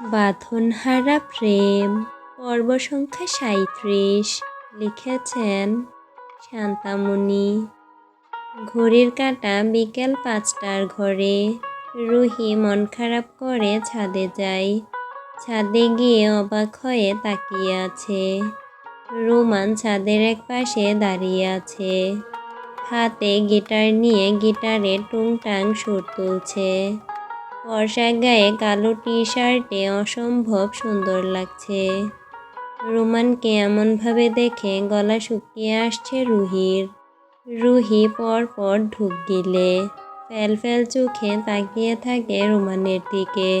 বাঁধনহারা প্রেম, পর্ব সংখ্যা সাঁত্রিশ লিখেছেন শান্তামণি। ঘড়ির কাঁটা বিকেল পাঁচটার ঘরে, রুহি মন খারাপ করে ছাদে যায়। ছাদে গিয়ে অবাক হয়ে তাকিয়ে আছে। রোমান ছাদের এক পাশে দাঁড়িয়ে আছে। হাতে গিটার নিয়ে গিটারে টুংটাং সুর তুলছে। বর্ষা গায়ে কালো টি শার্টে অসম্ভব সুন্দর লাগছে। রোমানকে এমনভাবে দেখে গলা শুকিয়ে আসছে রুহির। রুহি পর পর ঢুক গিলে। ফেল ফেল চোখে তাকিয়ে থাকে রোমানের দিকে।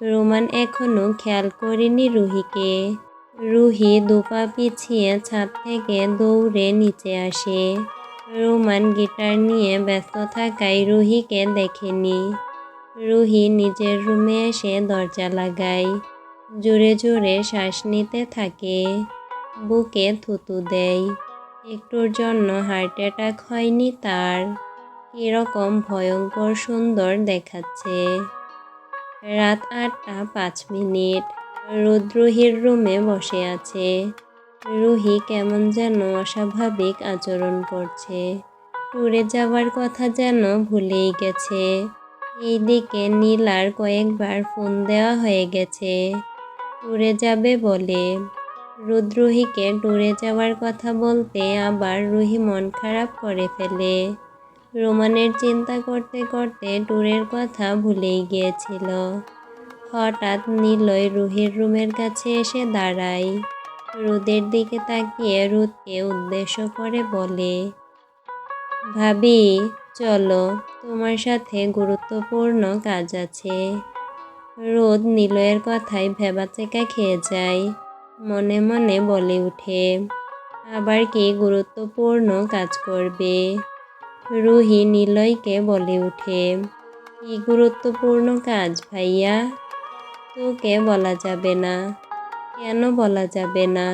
রোমান এখনও খেয়াল করেনি রুহিকে। রুহি দুপা পিছিয়ে ছাদ থেকে দৌড়ে নিচে আসে। রোমান গিটার নিয়ে ব্যস্ত থাকায় রুহিকে দেখেনি। রুহি নিজের রুমে এসে দরজা লাগায়। জোরে জোরে শ্বাস নিতে থাকে। বুকে থুতু দেয়। একটুর জন্য হার্ট অ্যাটাক হয়নি তার। এরকম ভয়ঙ্কর সুন্দর দেখাচ্ছে। রাত আটটা পাঁচ মিনিট। রুদ্রুহির রুমে বসে আছে। রুহি কেমন যেন অস্বাভাবিক আচরণ করছে। ট্যুরে যাওয়ার কথা যেন ভুলেই গেছে। এইদিকে নীলার কয়েকবার ফোন দেওয়া হয়ে গেছে। ট্যুরে যাবে? বলে। রুদ্রুহিকে ট্যুরে যাওয়ার কথা বলতে আবার রুহি মন খারাপ করে ফেলে। রোমানের চিন্তা করতে করতে ট্যুরের কথা ভুলেই গিয়েছিল। হঠাৎ নীলয় রুহির রুমের কাছে এসে দাঁড়ায়। রোদের দিকে তাকিয়ে রুদকে উদ্দেশ্য করে বলে, ভাবি চলো, তোমার সাথে গুরুত্বপূর্ণ কাজ আছে। রোদ নিলয়ের কথায় ভেবাচেকা খেয়ে যায়। মনে মনে বলে উঠে, আবার কি গুরুত্বপূর্ণ কাজ করবে? রুহি নিলয়কে বলে উঠে, কি গুরুত্বপূর্ণ কাজ ভাইয়া? তোকে বলা যাবে না। কেন বলা যাবে না?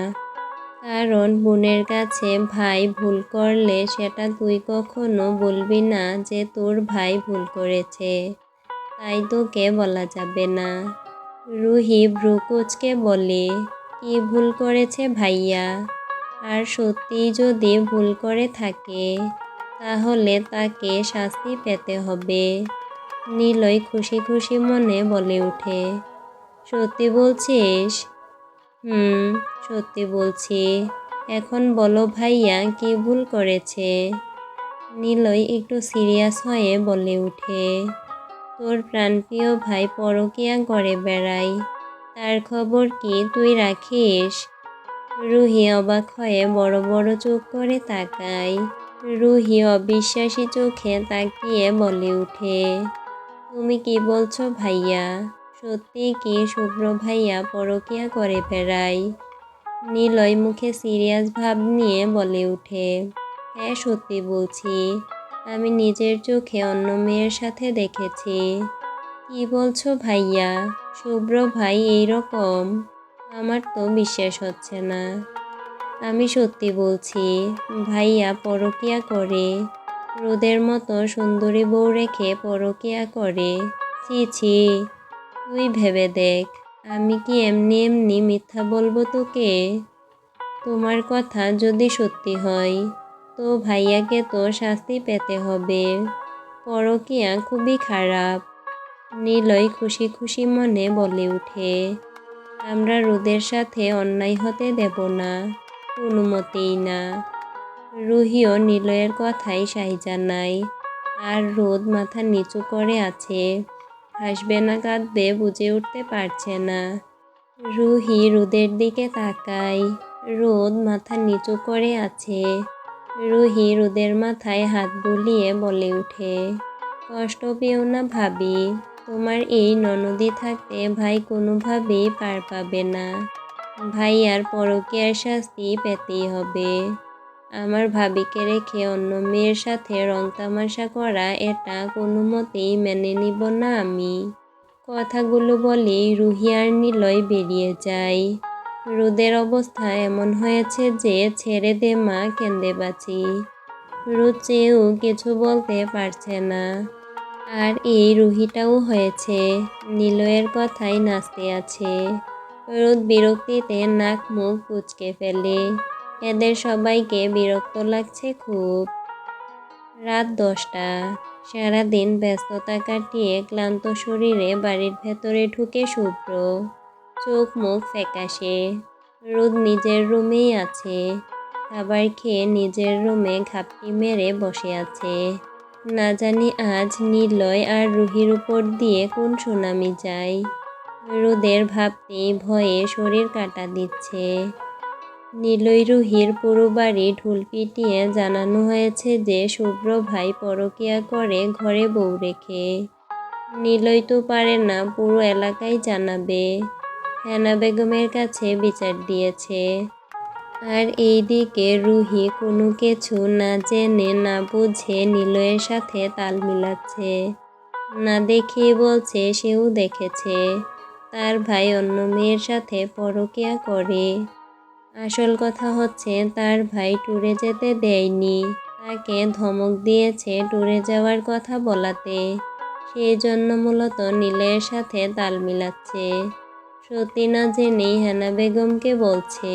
কারণ বোনের কাছে ভাই ভুল করলে সেটা তুই কখনো বলবি না যে তোর ভাই ভুল করেছে। তাই তোকে বলা যাবে না। রুহি ব্রুকুচকে বলে, কি ভুল করেছে ভাইয়া? আর সত্যি যদি ভুল করে থাকে, তাহলে তাকে শাস্তি পেতে হবে। নীলয় খুশি খুশি মনে বলে উঠে সত্যি বলছিস? হুম, সত্যি বলছি। এখন বলো ভাইয়া কি ভুল করেছে? নীলয় একটু সিরিয়াস হয়ে বলে উঠে, তোর প্রাণপ্রিয় ভাই পরকিয়া করে বেড়াই তার খবর কি তুই রাখিস? রুহি অবাক হয়ে বড় বড় চোখ করে তাকায়। রুহি অবিশ্বাসী চোখে তাকিয়ে বলে উঠে, তুমি কি বলছো ভাইয়া? সত্যি কি শুভ্র ভাইয়া পরকিয়া করে বেড়াই নীলয় মুখে সিরিয়াস ভাব নিয়ে বলে উঠে হ্যাঁ সত্যি বলছি, আমি নিজের চোখে অন্য মেয়ের সাথে দেখেছি। কি বলছো ভাইয়া? শুভ্র ভাই এই রকম? আমার তো বিশ্বাস হচ্ছে না। আমি সত্যি বলছি, ভাইয়া পরকিয়া করে, রোদের মতো সুন্দরী বউ রেখে পরকিয়া করে। ছি ছি তুই ভেবে দেখ, আমি কি এমনি এমনি মিথ্যা বলব তোকে? তোমার কথা যদি সত্যি হয়, তো ভাইয়াকে তো শাস্তি পেতে হবে। পরকিয়া খুবই খারাপ। নীলয় খুশি খুশি মনে বলে উঠে, আমরা রোদের সাথে অন্যায় হতে দেব না কোনো মতেই না। রুহিও নিলয়ের কথাই সাই জানায় আর রোদ মাথা নিচু করে আছে। হাসবে না কাঁদবে বুঝে উঠতে পারছে না। রুহি রোদের দিকে তাকায়। রোদ মাথা নিচু করে আছে। রুহি রোদের মাথায় হাত বুলিয়ে বলে উঠে, কষ্ট পেও না ভাবি, তোমার এই ননদি থাকতে ভাই কোনোভাবেই পার পাবে না। ভাই আর পরকীয়ার শাস্তি পেতেই হবে। আমার ভাবিকে রেখে অন্য মেয়ের সাথে রং তামাশা করা এটা কোনো মতেই মেনে নিব না আমি। কথাগুলো বলেই রুহি আর নিলয় বেরিয়ে যায়। রোদের অবস্থা এমন হয়েছে যে ছেড়ে দে মা, কেন্দে বাঁচি। রোদ চেয়েও কিছু বলতে পারছে না। আর এই রুহিটাও হয়েছে, নিলয়ের কথাই নাচতে আছে। রোদ বিরক্তিতে নাক মুখ কুচকে ফেলে। এদের সবাইকে বিরক্ত লাগছে খুব। রাত দশটা। সারাদিন ব্যস্ততা কাটিয়ে ক্লান্ত শরীরে বাড়ির ভেতরে ঢুকে শুভ্র। চোখ মুখ ফ্যাকাশে। রোদ নিজের রুমেই আছে। খাবার খেয়ে নিজের রুমে ঘাপটি মেরে বসে আছে। না জানি আজ নিলয় আর রুহির উপর দিয়ে কোন সুনামি যায়। রোদের ভাবতেই ভয়ে শরীর কাটা দিচ্ছে। নিলয় রুহির পুরো বাড়ি ঢুল পিটিয়ে জানানো হয়েছে যে, শুভ্র ভাই পরকিয়া করে ঘরে বউ রেখে। নিলয় তো পারে না, পুরো এলাকায় জানাবে। হেনা বেগমের কাছে বিচার দিয়েছে। আর এইদিকে রুহি কোনো কিছু না জেনে, না বুঝে নিলয়ের সাথে তাল মিলাচ্ছে। না দেখেই বলছে, সেও দেখেছে। তার ভাই অন্য মেয়ের সাথে পরকিয়া করে। আসল কথা হচ্ছে, তার ভাই ট্যুরে যেতে দেয়নি। তাকে ধমক দিয়েছে ট্যুরে যাওয়ার কথা বলাতে। সেই জন্য মূলত নীলের সাথে তাল মিলাচ্ছে। সত্যি না জেনেই হেনা বেগমকে বলছে।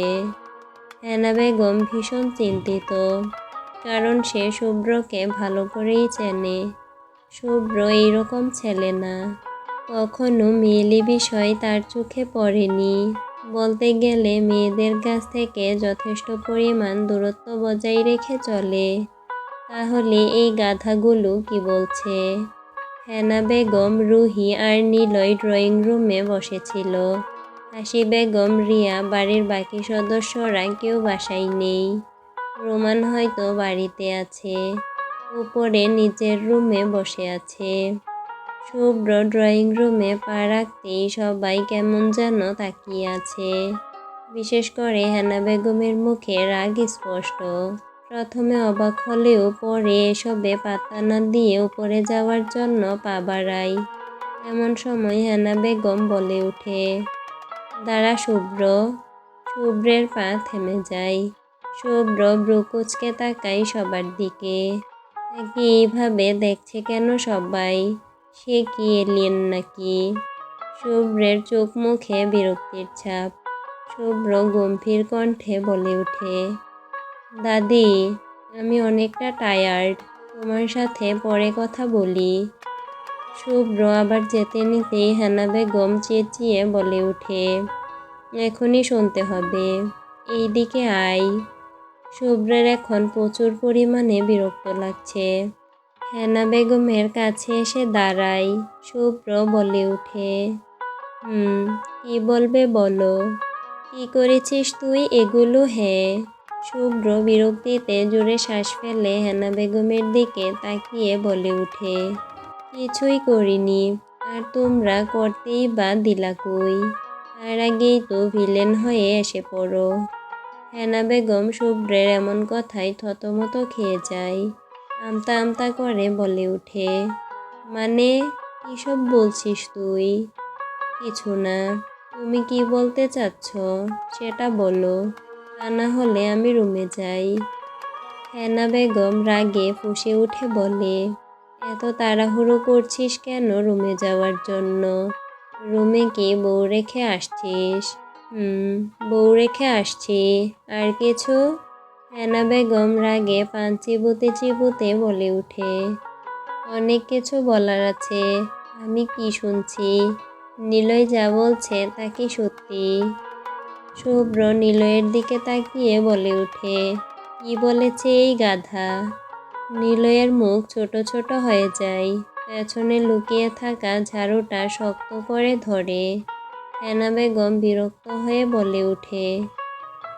হেনা বেগম ভীষণ চিন্তিত, কারণ সে শুভ্রকে ভালো করেই চেনে। শুভ্র এইরকম ছেলে না। কখনো মেয়েলি বিষয় তার চোখে পড়েনি। বলতে গেলে মেয়েদের কাছ থেকে যথেষ্ট পরিমাণ দূরত্ব বজায় রেখে চলে। তাহলে এই গাধাগুলো কি বলছে? হেনা বেগম, রুহি আর নিলয় ড্রয়িং রুমে বসেছিল। হাসি বেগম, রিয়া, বাড়ির বাকি সদস্যরা কেউ বাসায় নেই। রোমান হয়তো বাড়িতে আছে। উপরে নিচের রুমে বসে আছে। শুভ্র ড্রয়িং রুমে পা রাখতেই সবাই কেমন যেন তাকিয়ে আছে। বিশেষ করে হেনা বেগমের মুখে রাগ স্পষ্ট। প্রথমে অবাক হলেও পরে এসবে পাত্তা না দিয়ে উপরে যাওয়ার জন্য পা বাড়ায়। এমন সময় হেনা বেগম বলে ওঠে, দাঁড়া শুভ্র। শুভ্রের পা থেমে যায়। শুভ্র ব্রুকুচকে তাকাই সবার দিকে। এইভাবে দেখছে কেন সবাই? সে কি এলিয়েন নাকি? শুভ্রের চোখ মুখে বিরক্তির ছাপ। শুভ্র গম্ভীর কণ্ঠে বলে ওঠে, দাদি, আমি অনেকটা টায়ার্ড তোমার সাথে পরে কথা বলি। শুভ্র আবার যেতে নিতেই হানা বেগম চেঁচিয়ে বলে ওঠে, এখনই শুনতে হবে এই দিকে আয়। শুভ্রের এখন প্রচুর পরিমাণে বিরক্ত লাগছে। হেনা বেগমের কাছে এসে দাঁড়াই শুভ্র বলে ওঠে হুম, কি বলবে বলো? কি করেছিস তুই এগুলো হ্যাঁ শুভ্র বিরক্তিতে জোরে শ্বাস ফেলে হেনা বেগমের দিকে তাকিয়ে বলে ওঠে কিছুই করিনি, আর তোমরা করতেই বা দিলা কই? তার আগেই তো ভিলেন হয়ে এসে পড়ো। হেনা বেগম শুভ্রের এমন কথাই থতমত খেয়ে যায়। আমতা আমতা করে বলে উঠে মানে কিসব বলছিস তুই? কিছু না। তুমি কি বলতে চাচ্ছ, সেটা বলো। তা না হলে আমি রুমে যাই। হেনা বেগম রাগে ফুসে উঠে বলে, এত তাড়াহুড়ো করছিস কেন রুমে যাওয়ার জন্য? রুমে কি বউ রেখে আসছিস? হুম, বউ রেখে আসছি। আর কিছু? হেনা বেগম রাগে পান চিবুতে চিবুতে বলে উঠে। অনেক কিছু বলার আছে, আমি কি শুনছি? নিলয় যা বলছে তা কি সত্যি? শুভ্র নিলয়ের দিকে তাকিয়ে বলে ওঠে কি বলেছে এই গাধা? নিলয়ের মুখ ছোট ছোট হয়ে যায়, পেছনে লুকিয়ে থাকা ঝাড়ুটা শক্ত করে ধরে। হেনা বেগম বিরক্ত হয়ে বলে ওঠে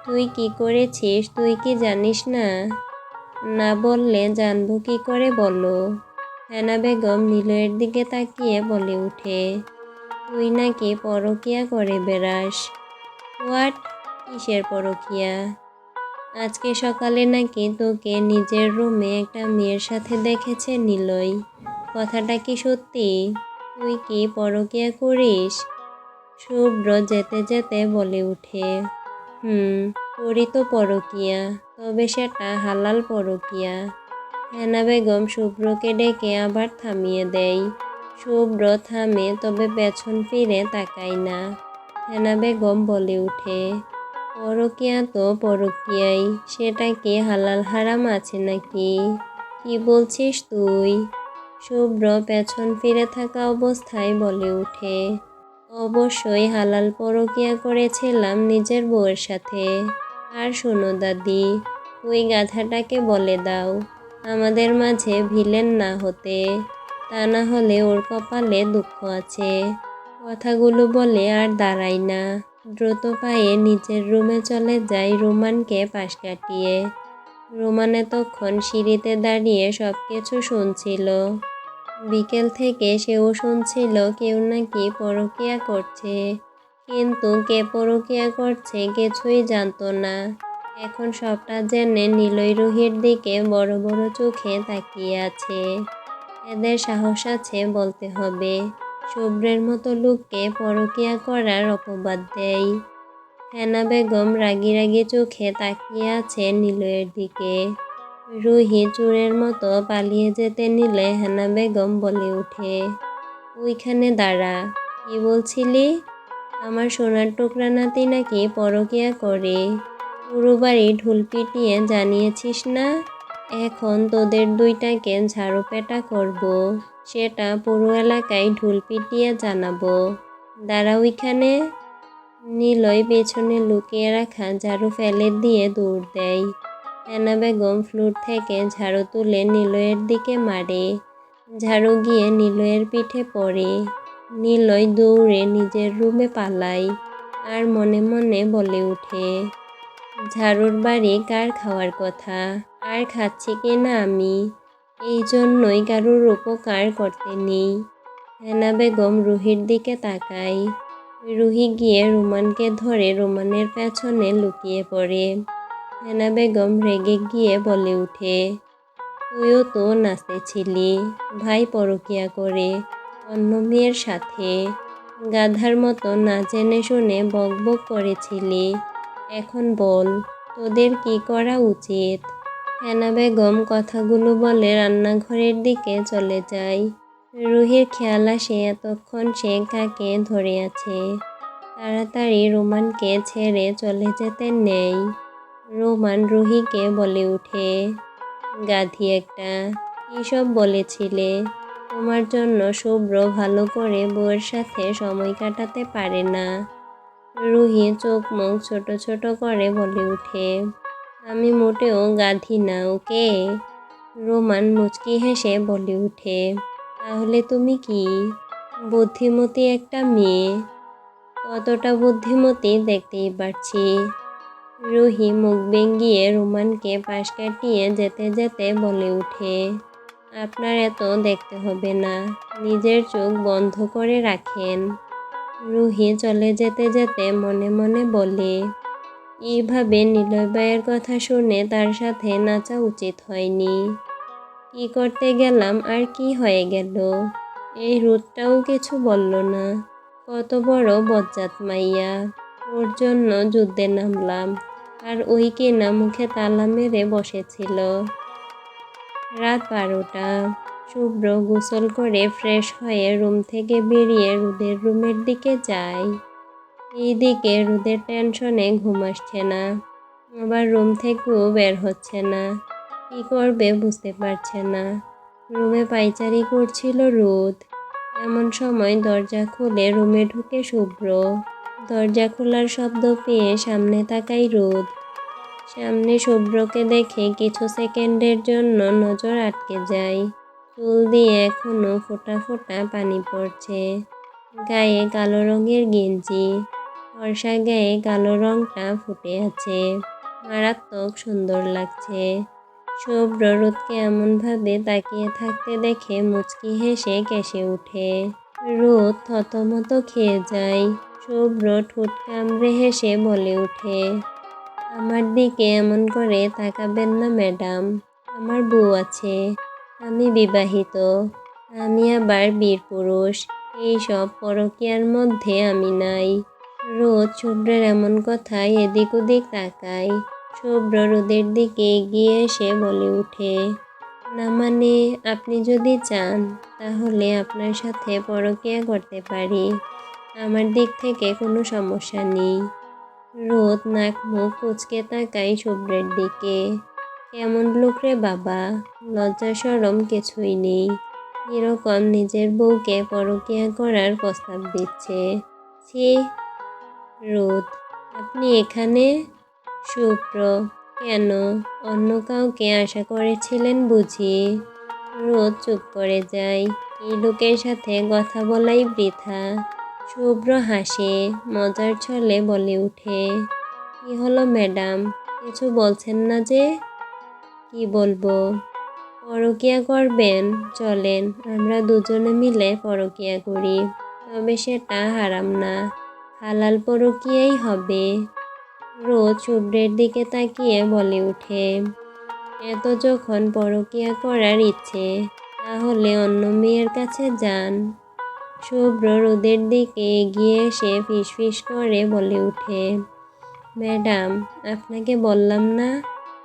তুই কি করেছিস? তুই কি জানিস না? না বললে জানব কি করে বলো? হেনা বেগম নিলয়ের দিকে তাকিয়ে বলে উঠে, তুই নাকি পরকিয়া করে বেড়াস? হোয়াট? কিসের পরকিয়া? আজকে সকালে নাকি তোকে নিজের রুমে একটা মেয়ের সাথে দেখেছে নিলয়। কথাটা কি সত্যি? তুই কি পরকিয়া করিস? শুভ্র যেতে যেতে বলে উঠে হুম করি তো পরকিয়া, তবে সেটা হালাল পরকিয়া। হেনা বেগম শুভ্রকে ডেকে আবার থামিয়ে দেয়। শুভ্র থামে, তবে পেছন ফিরে তাকায় না। হেনা বেগম বলে উঠে পরকিয়া তো পরকিয়াই, সেটা কি হালাল হারাম আছে নাকি? কি বলছিস তুই? শুভ্র পেছন ফিরে থাকা অবস্থায় বলে উঠে অবশ্যই হালাল পরকিয়া করেছিলাম নিজের বউয়ের সাথে। আর শোনো দাদি, ওই গাধাটাকে বলে দাও, আমাদের মাঝে ভিলেন না হতে, তা না হলে ওর কপালে দুঃখ আছে। কথাগুলো বলে আর দাঁড়াই না। দ্রুত পায়ে নিজের রুমে চলে যায় রোমানকে পাশ কাটিয়ে। রোমান এতক্ষণ সিঁড়িতে দাঁড়িয়ে সব কিছু শুনছিল। বিকেল থেকে সেও শুনছিল কেউ নাকি পরকিয়া করছে। কিন্তু কে পরকিয়া করছে কিছুই জানতো না। এখন সবটা জেনে নীলই রুহির দিকে বড় বড় চোখে তাকিয়ে আছে। এদের সাহস আছে বলতে হবে। শুভ্রের মতো লোককে পরকিয়া করার অপবাদ দেয়। হেনা বেগম রাগি রাগি চোখে তাকিয়ে আছে নীলয়ের দিকে। রুহি চোরের মতো পালিয়ে যেতে নিলে হেনা বেগম বলে ওঠে, ওইখানে দাঁড়া, কি বলছিলি? আমার সোনার টুকরা নাতি নাকি পরকিয়া করে। পুরো বাড়ি ঢুল পিটিয়ে জানিয়েছিস না? এখন তোদের দুইটাকে ঝাড়ু পেটা করব, সেটা পুরো এলাকায় ঢুল পিটিয়ে জানাব। দাঁড়া ওইখানে। নীলয় পেছনে লুকিয়ে রাখা ঝাড়ু ফেলে দিয়ে দৌড় দেয়। হেনা বেগম ফ্লুট থেকে ঝাড়ু তুলে নিলয়ের দিকে মারে। ঝাড়ু গিয়ে নিলয়ের পিঠে পড়ে। নিলয় দৌড়ে নিজের রুমে পালায় আর মনে মনে বলে ওঠে, ঝাড়ুর বাড়ি কার খাওয়ার কথা? আর খাচ্ছি কি না আমি? এই জন্যই কারোর উপকার করতে নেই। হেনা বেগম রুহির দিকে তাকায়। রুহি গিয়ে রোমানকে ধরে রোমানের পেছনে লুকিয়ে পড়ে। হেনা বেগম রেগে গিয়ে বলে উঠে, তুইও তো নাচতেছিলি ভাই পরকিয়া করে অন্য মেয়ের সাথে। গাধার মতো না জেনে শুনে বক বক করেছিলি। এখন বল, তোদের কি করা উচিত? হেনা বেগম কথাগুলো বলে রান্নাঘরের দিকে চলে যায়। রুহির খেয়াল আসে এতক্ষণ সে কাকে ধরে আছে। তাড়াতাড়ি রোমানকে ছেড়ে চলে যেতে নেই। রোমান রুহিকে বলে উঠে, গাধি একটা, এসব বলেছিলে। তোমার জন্য শুভ্র ভালো করে বউয়ের সাথে সময় কাটাতে পারে না। রুহি চোখ মুখ ছোট ছোট করে বলে উঠে, আমি মোটেও গাধি না, ওকে? রোমান মুচকি হেসে বলে উঠে, তাহলে তুমি কি? বুদ্ধিমতী একটা মেয়ে। কতটা বুদ্ধিমতী দেখতেই পারছি। রুহি মুখ বেঙ্গিয়ে রোমানকে পাশ কাটিয়ে যেতে যেতে বলে উঠে আপনার এত দেখতে হবে না, নিজের চোখ বন্ধ করে রাখেন। রুহি চলে যেতে যেতে মনে মনে বলে, এইভাবে নিলয়বাইয়ের কথা শুনে তার সাথে নাচা উচিত হয়নি। কি করতে গেলাম আর কি হয়ে গেল? এই রোদটাও কিছু বলল না। কত বড় বজ্জাত মাইয়া। ওর জন্য যুদ্ধে নামলাম। আর ওই কেনা মুখে তালা মেরে বসেছিল। রাত বারোটা। শুভ্র গোসল করে ফ্রেশ হয়ে রুম থেকে বেরিয়ে রুদের রুমের দিকে যায়। এইদিকে রুদের টেনশনে ঘুম আসছে না। আবার রুম থেকেও বের হচ্ছে না। কি করবে বুঝতে পারছে না। রুমে পাইচারি করছিল রোদ। এমন সময় দরজা খুলে রুমে ঢুকে শুভ্র। দরজা খোলার শব্দ পেয়ে সামনে তাকাই রোদ। সামনে শুভ্রকে দেখে কিছু সেকেন্ডের জন্য নজর আটকে যায়। চুল দিয়ে এখনও ফোটা ফোটা পানি পড়ছে। গায়ে কালো রঙের গেঞ্জি। ফর্সা গায়ে কালো রঙটা ফুটে আছে। মারাত্মক সুন্দর লাগছে। শুভ্র রোদকে এমনভাবে তাকিয়ে থাকতে দেখে মুচকি হেসে কেসে উঠে রোদ থতমত খেয়ে যায়। শুভ্র ঠোঁট কামড়ে হেসে বলে উঠে, আমার দিকে এমন করে তাকাবেন না, ম্যাডাম। আমার বউ আছে, আমি বিবাহিত, আমি আবার বীর পুরুষ। এইসব পরকিয়ার মধ্যে আমি নাই। রোদ শুভ্রের এমন কথায় এদিক ওদিক তাকাই শুভ্র রোদের দিকে এগিয়ে এসে বলে উঠে, না মানে আপনি যদি চান, তাহলে আপনার সাথে পরকিয়া করতে পারি। আমার দিক থেকে কোনো সমস্যা নেই। রোদ, নাক, মুখ কুচকে তাকাই শুভ্রের দিকে। কেমন লোক রে বাবা, লজ্জা, সরম কিছুই নেই। এরকম নিজের বউকে পরকিয়া করার প্রস্তাব দিচ্ছে। ছি, রোদ, আপনি এখানে? শুভ্র কেন? অন্য কাউকে আশা করেছিলেন বুঝি? রোদ চুপ করে যায়। এই লোকের সাথে কথা বলাই বৃথা। শুভ্র হাসে, মজার ছলে বলে উঠে, কি হলো ম্যাডাম? কিছু বলছেন না যে? কি বলব? পরকিয়া করবেন, চলেন, আমরা দুজনে মিলে পরকিয়া করি, তবে সেটা হারাম না, হালাল পরকিয়াই হবে। রোজ শুভ্রের দিকে তাকিয়ে বলে উঠে, এত যখন পরকিয়া করার ইচ্ছে, তাহলে অন্য মেয়ের কাছে যান। শুভ্র রোদের দিকে এগিয়ে এসে ফিসফিস করে বলে উঠে ম্যাডাম, আপনাকে বললাম না,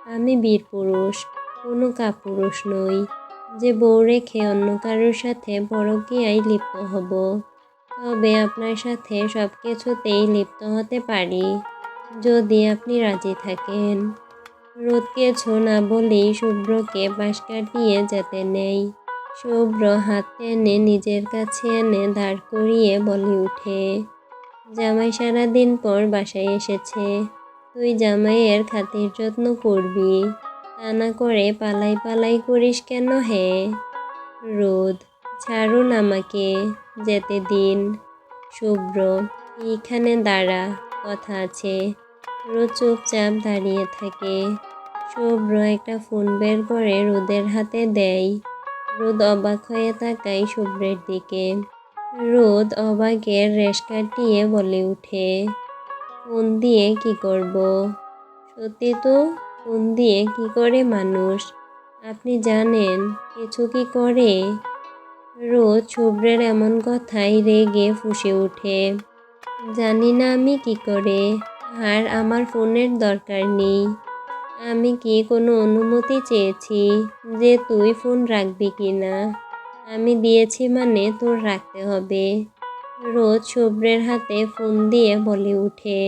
আমি বীর পুরুষ, কোনো কাপুরুষ নই। যে বউ রেখে অন্য কারোর সাথে পরকীয়ায় লিপ্ত হব, তবে আপনার সাথে সব কিছুতেই লিপ্ত হতে পারি, যদি আপনি রাজি থাকেন। রোদ কিছু না বলেই শুভ্রকে পাশ কাটিয়ে যেতে নেই। শুভ্র হাত টেনে নিজের কাছে এনে দাঁড় করিয়ে বলে উঠে, জামাই সারাদিন পর বাসায় এসেছে। তুই জামাইয়ের খাতির যত্ন করবি। তা না করে পালাই পালাই করিস কেন হে? রোদ, ছাড়ুন আমাকে, যেতে দিন। শুভ্র, এইখানে দাঁড়া, কথা আছে। রোদ চুপচাপ দাঁড়িয়ে থাকে। শুভ্র একটা ফোন বের করে রোদের হাতে দেয়। রোদ অবাক হয়ে তাকায় শুভ্রের দিকে। রোদ অবাকের রেশ কাটিয়ে বলে উঠে, ফোন দিয়ে কি করব? সত্যি তো, ফোন দিয়ে কি করে মানুষ? আপনি জানেন, কিছু কি করে? রোজ শুভ্রের এমন কথাই রেগে ফুসে ওঠে, জানি না আমি কি করে, আর আমার ফোনের দরকার নেই। আমি কি কোনো অনুমতি চেয়েছি যে তুই ফোন রাখবি কি না? আমি দিয়েছি মানে তোর রাখতে হবে। রোজ শুভ্রের হাতে ফোন দিয়ে বলে উঠে,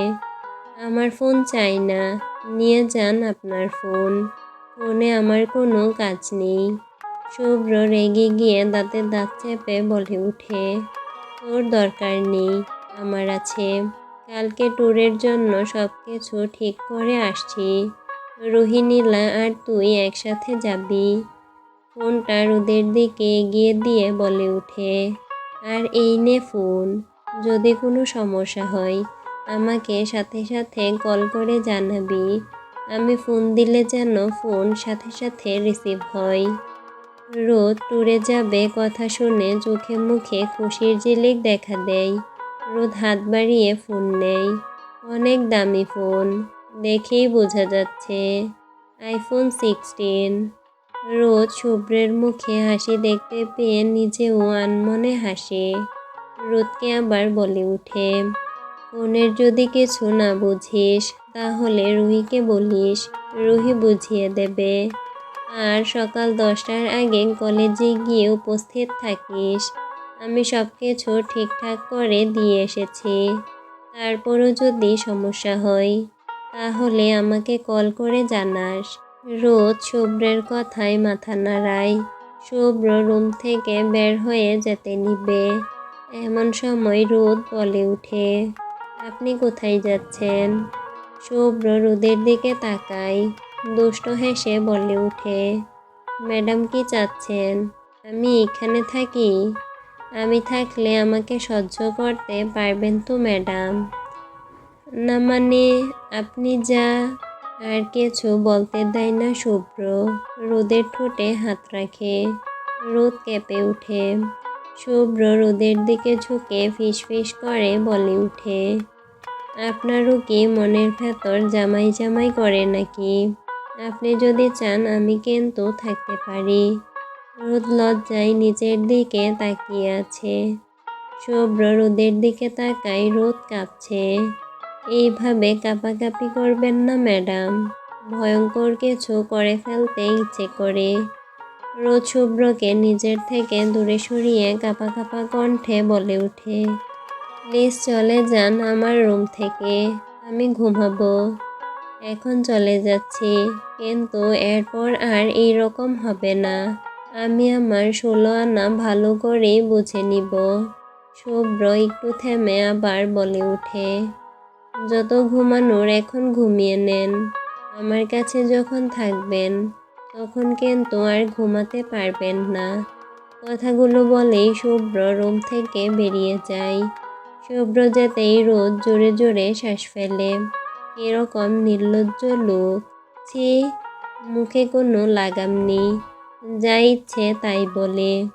আমার ফোন চাই না, নিয়ে যান আপনার ফোন। ফোনে আমার কোনো কাজ নেই। শুভ্র রেগে গিয়ে দাঁতে দাঁত চেপে বলে উঠে, তোর দরকার নেই, আমার আছে। কালকে ট্যুরের জন্য সব কিছু ঠিক করে আসছি। রোহিণীলা আর তুই একসাথে যাবি? ফোনটা রোদের দিকে এগিয়ে দিয়ে বলে উঠে আর এই নে ফোন, যদি কোনো সমস্যা হয়, আমাকে সাথে সাথে কল করে জানাবি। আমি ফোন দিলে যেন ফোন সাথে সাথে রিসিভ হয়। রোদ ট্যুরে যাবে কথা শুনে চোখে মুখে খুশির জিলিক দেখা দেয়। রোদ হাত বাড়িয়ে ফোন নেয়। অনেক দামি ফোন। দেখেই বোঝা যাচ্ছে। আইফোন সিক্সটিন রোজ শুভ্রের মুখে হাসি দেখতে পেয়ে নিজেও আনমনে হাসে। রোদকে আবার বলে উঠে, ফোনের যদি কিছু না বুঝিস, তাহলে রুহিকে বলিস। রুহি বুঝিয়ে দেবে। আর সকাল দশটার আগে কলেজে গিয়ে উপস্থিত থাকিস। আমি সব কিছু ঠিকঠাক করে দিয়ে এসেছি। তারপরও যদি সমস্যা হয় তাহলে আমাকে কল করে জানাস। রোদ শুভ্রের কথায় মাথা নাড়ায় শুভ্র রুম থেকে বের হয়ে যেতে নিবে। এমন সময় রোদ বলে উঠে, আপনি কোথায় যাচ্ছেন? শুভ্র রোদের দিকে তাকায়, দুষ্ট হেসে বলে উঠে, ম্যাডাম কি চাচ্ছেন? আমি এখানে থাকি। আমি থাকলে আমাকে সহ্য করতে পারবেন তো ম্যাডাম? না মানে আপনি যা আর কিছু বলতে দেয় না শুভ্র। রোদের ঠোঁটে হাত রাখে, রোদ কেঁপে উঠে শুভ্র রোদের দিকে ঝুঁকে ফিস ফিস করে বলে উঠে, আপনারও কি মনের ভেতর জামাই জামাই করে নাকি? আপনি যদি চান আমি কিন্তু থাকতে পারি। রোদ লজ্জায় নিচের দিকে তাকিয়ে আছে। শুভ্র রোদের দিকে তাকায়, রোদ কাঁপছে। এইভাবে কাঁপাকাঁপি করবেন না, ম্যাডাম। ভয়ঙ্কর কিছু করে ফেলতে ইচ্ছে করে। রোজ শুভ্রকে নিজের থেকে দূরে সরিয়ে কাপা কাপা কণ্ঠে বলে ওঠে, প্লিজ চলে যান আমার রুম থেকে, আমি ঘুমাবো। এখন চলে যাচ্ছি, কিন্তু এরপর আর এই রকম হবে না। আমি আমার ষোলো আনা ভালো করেই বুঝে নিব। শুভ্র একটু থেমে আবার বলে ওঠে যত ঘুমানোর এখন ঘুমিয়ে নেন। আমার কাছে যখন থাকবেন, তখন কিন্তু আর ঘুমাতে পারবেন না। কথাগুলো বলেই শুভ্র রুম থেকে বেরিয়ে যায়। শুভ্র যেতেই রোদ জোরে জোরে শ্বাস ফেলে। এরকম নির্লজ্জ লোক, ছি, মুখে কোনো লাগাম নেই। যা ইচ্ছে তাই বলে।